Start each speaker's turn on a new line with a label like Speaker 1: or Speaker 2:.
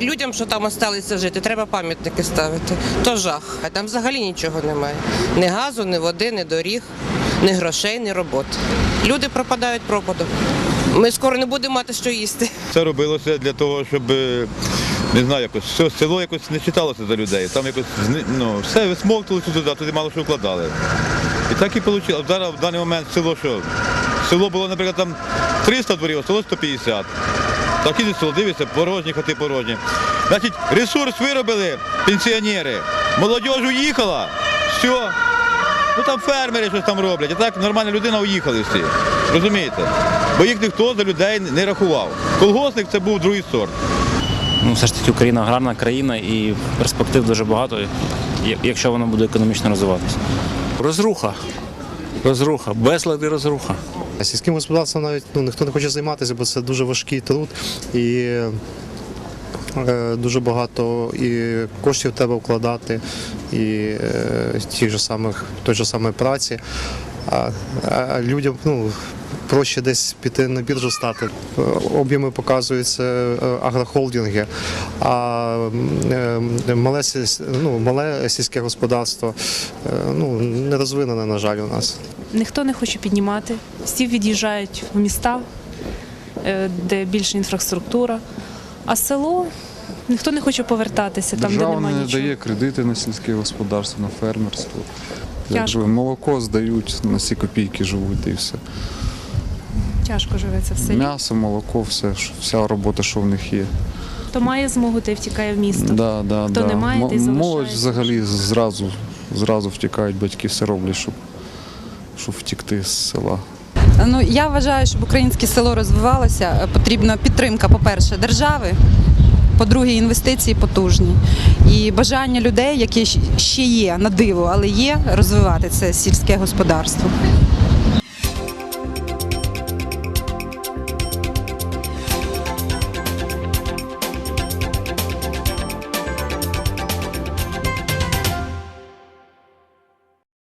Speaker 1: людям, що там залишилися жити, треба пам'ятники ставити. То жах. А там взагалі нічого немає. Ні газу, ні води, ні доріг, ні грошей, ні роботи. Люди пропадають пропадом. Ми скоро не будемо мати що їсти.
Speaker 2: Це робилося для того, щоб е, не знаю, якось село якось не читалося за людей. Там якось ну, все висмоктувалося туди, туди мало що вкладали. І так і вийшло. Зараз в даний момент село що? Село було, наприклад, там 300 дворів, а село 150. Так і село дивиться, порожні, хати порожні. Значить, ресурс виробили пенсіонери. Молодь уїхала, все. Ну там фермери щось там роблять, а так нормальна людина уїхали всі. Розумієте? Бо їх ніхто за людей не рахував. Колгосник це був другий сорт.
Speaker 3: Ну, все ж таки Україна гарна країна і перспектив дуже багато, якщо вона буде економічно розвиватися. Розруха. Розруха, безлад і розруха.
Speaker 4: Сільським господарством навіть ну, ніхто не хоче займатися, бо це дуже важкий труд і е, дуже багато і коштів треба вкладати, і е, тих же самих, той же самої праці. А, а людям ну, проще десь піти на біржу стати. Е, Об'єми показуються агрохолдинги, а е, мале, ну, мале сільське господарство е, ну, не розвинене, на жаль, у нас.
Speaker 5: Ніхто не хоче піднімати, всі від'їжджають в міста, е, де більше інфраструктура. А село ніхто не хоче повертатися там, де
Speaker 6: Держава
Speaker 5: немає
Speaker 6: не
Speaker 5: нічого.
Speaker 6: дає кредити на сільське господарство, на фермерство.
Speaker 5: Тяжко.
Speaker 6: Якби молоко здають, на ці копійки живуть і все.
Speaker 5: Тяжко живеться в селі.
Speaker 6: М'ясо, молоко, все, вся робота, що в них є.
Speaker 5: Хто має змогу, той втікає в місто.
Speaker 6: Да, да,
Speaker 5: Хто
Speaker 6: да.
Speaker 5: не має, той
Speaker 6: Молодь взагалі зразу, зразу втікають, батьки все роблять, щоб, щоб втікти з села.
Speaker 7: Ну я вважаю, щоб українське село розвивалося, е, потрібна підтримка, по-перше, держави. По-друге, інвестиції потужні і бажання людей, які ще є на диво, але є розвивати це сільське господарство.